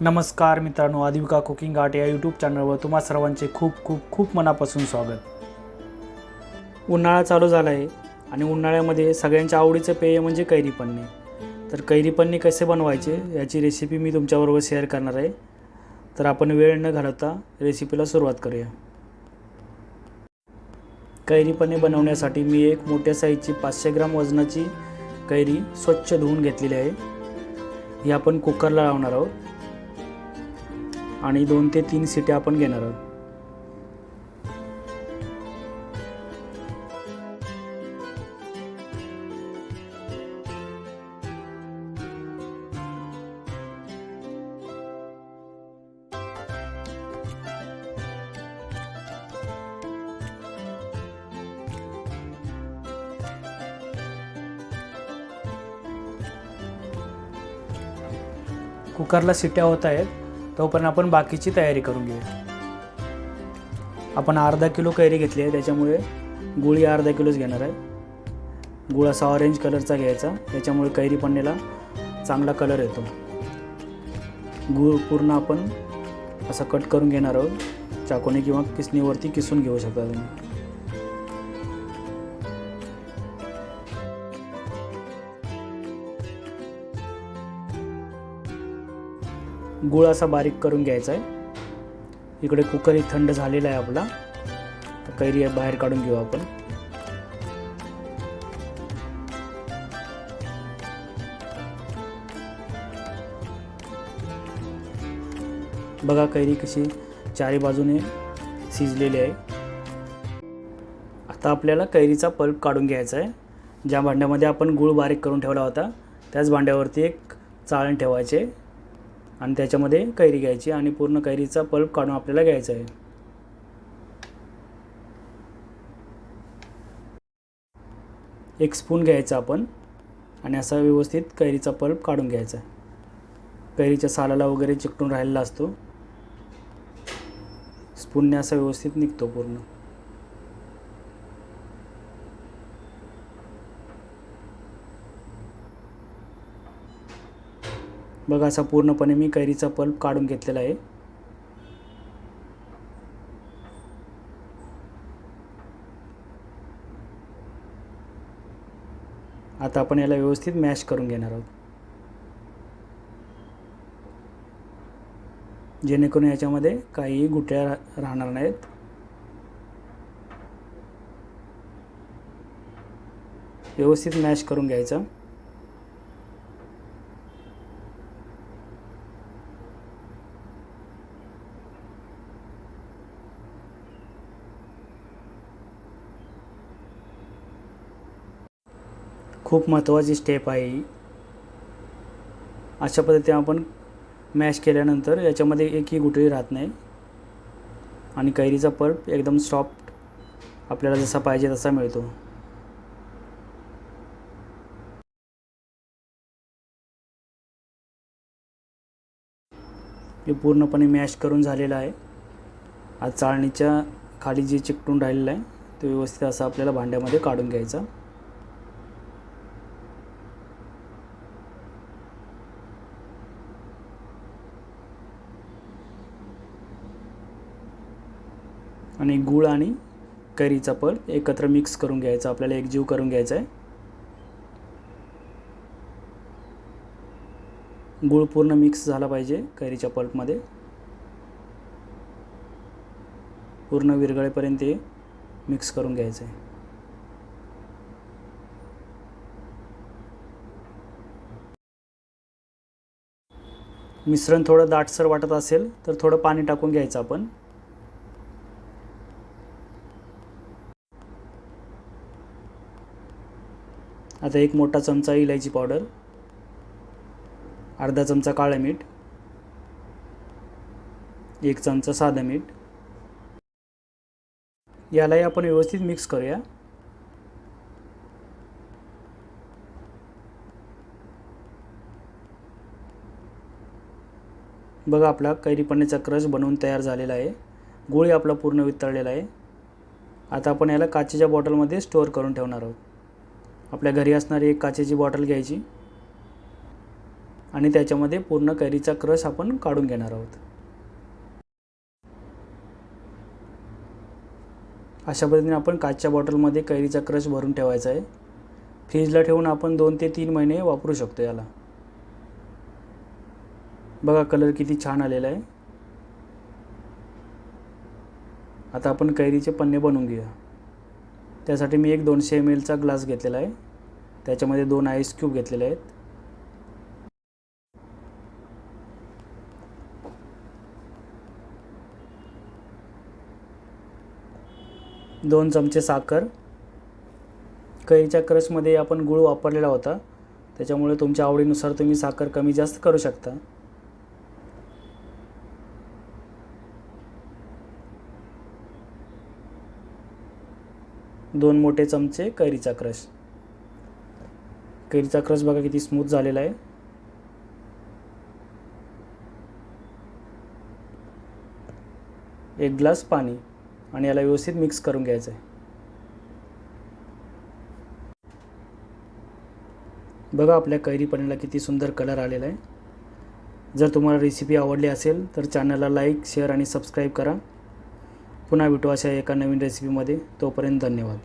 नमस्कार मित्रांनो आदिविका cooking art या यूट्यूब चॅनलवर तुम्हा सर्वांचे खूप खूप खूप मनापासून स्वागत. उन्हाळा चालू झाला आहे आणि उन्हाळ्यामध्ये सगळ्यांच्या आवडीचं पेय म्हणजे कैरी पन्ने. तर कैरी पन्ने कसे बनवायचे याची रेसिपी मी तुमच्याबरोबर शेअर करणार आहे. तर आपण वेळ न घालवता रेसिपीला सुरुवात करूया. कैरी पन्ने बनवण्यासाठी मी एक मोठ्या साईजची पाचशे ग्राम वजनाची कैरी स्वच्छ धुवून घेतलेली आहे. ही आपण कुकरला लावणार आहोत. आणि दोन ते तीन सिट्या आपण घेणार आहोत. कुकरला सिट्या होत आहेत. तोपर्यंत आपण बाकीची तयारी करून घेऊया आपण अर्धा किलो कैरी घेतली आहे त्याच्यामुळे गुळी अर्धा किलोच घेणार आहे. गुळ असा ऑरेंज कलरचा घ्यायचा त्याच्यामुळे कैरी पन्नेला चांगला कलर येतो. गूळ पूर्ण आपण असा कट करून घेणार आहोत. चाकोने किंवा किसणीवरती किसून घेऊ शकता तुम्ही. गुळ असा बारीक करून घ्यायचा आहे. इकडे कुकरही थंड झालेला आहे आपला. कैरी बाहेर काढून घेऊ आपण. बघा कैरी कशी चारी बाजूने शिजलेली आहे. आता आपल्याला कैरीचा पल्प काढून घ्यायचा आहे. ज्या भांड्यामध्ये आपण गूळ बारीक करून ठेवला होता त्याच भांड्यावरती एक चाळण ठेवायचे. आणि त्याच्यामध्ये कैरी घ्यायची आणि पूर्ण कैरीचा पल्प काढून आपल्याला घ्यायचा आहे. एक स्पून घ्यायचा आपण आणि असा व्यवस्थित कैरीचा पल्प काढून घ्यायचा कैरीच्या सालाला वगैरे चिकटून राहिलेला असतो. स्पूनने असा व्यवस्थित निघतो पूर्ण. बघा असा पूर्णपणे मी कैरीचा पल्प काढून घेतलेला आहे. आता आपण याला व्यवस्थित मॅश करून घेणार आहोत. जेणेकरून याच्यामध्ये काहीही गुठळ्या रा- राहणार नाहीत. व्यवस्थित मॅश करून घ्यायचा. खूप महत्त्वाची स्टेप आहे. ही अशा पद्धतीने आपण मॅश केल्यानंतर याच्यामध्ये एकही गुठळी राहत नाही. आणि कैरीचा पल्प एकदम सॉफ्ट आपल्याला जसा पाहिजे तसा मिळतो. हे पूर्णपणे मॅश करून झालेलं आहे. आज चाळणीच्या खाली जे चिकटून राहिलेलं आहे तो व्यवस्थित असा आपल्याला भांड्यामध्ये काढून घ्यायचा. आणि गूळ आणि कैरीचा पल एकत्र मिक्स करून घ्यायचा. आपल्याला एकजीव करून घ्यायचा आहे. गूळ पूर्ण मिक्स झाला पाहिजे कैरीच्या पल्पमध्ये. पूर्ण विरघळेपर्यंत ते मिक्स करून घ्यायचं आहे. मिश्रण थोडं दाटसर वाटत असेल तर थोडं पाणी टाकून घ्यायचं आपण. आता एक मोठा चमचा इलायची पावडर अर्धा चमचा काळं मीठ एक चमचा साधं मीठ. यालाही आपण व्यवस्थित मिक्स करूया. बघा आपला कैरी पन्नेचा क्रश बनवून तयार झालेला आहे. गोळी आपला पूर्ण वितळलेला आहे. आता आपण याला काचेच्या बॉटलमध्ये स्टोअर करून ठेवणार आहोत. आपल्या घरी असणारी एक काचेची बॉटल घ्यायची आणि त्याच्यामध्ये पूर्ण कैरीचा क्रश आपण काढून घेणार आहोत. अशा पद्धतीने आपण काचच्या बॉटलमध्ये कैरीचा क्रश भरून ठेवायचा आहे. फ्रीजला ठेवून आपण दोन ते तीन महिने वापरू शकतो याला. बघा कलर किती छान आलेला आहे. आता आपण कैरीचे पन्ने बनवून घेऊया. त्यासाठी मी एक दोनशे एम एलचा ग्लास घेतलेला आहे. त्याच्यामध्ये दोन आईस क्यूब घेतलेले आहेत. दोन चमचे साखर. कैरीच्या क्रशमध्ये आपण गूळ वापरलेला होता. त्याच्यामुळे तुमच्या आवडीनुसार तुम्ही साखर कमी जास्त करू शकता. दोन मोठे चमचे कैरीचा क्रश. कैरीचा क्रश बघा किती स्मूथ झालेला आहे. एक ग्लास पाणी आणि याला व्यवस्थित मिक्स करून घ्यायचं आहे बघा आपल्या कैरी पनीरला किती सुंदर कलर आलेला आहे. जर तुम्हाला रेसिपी आवडली असेल तर चॅनलला लाईक शेअर आणि सबस्क्राईब करा. पुन्हा भेटू अशा एका नवीन रेसिपीमध्ये तोपर्यंत धन्यवाद.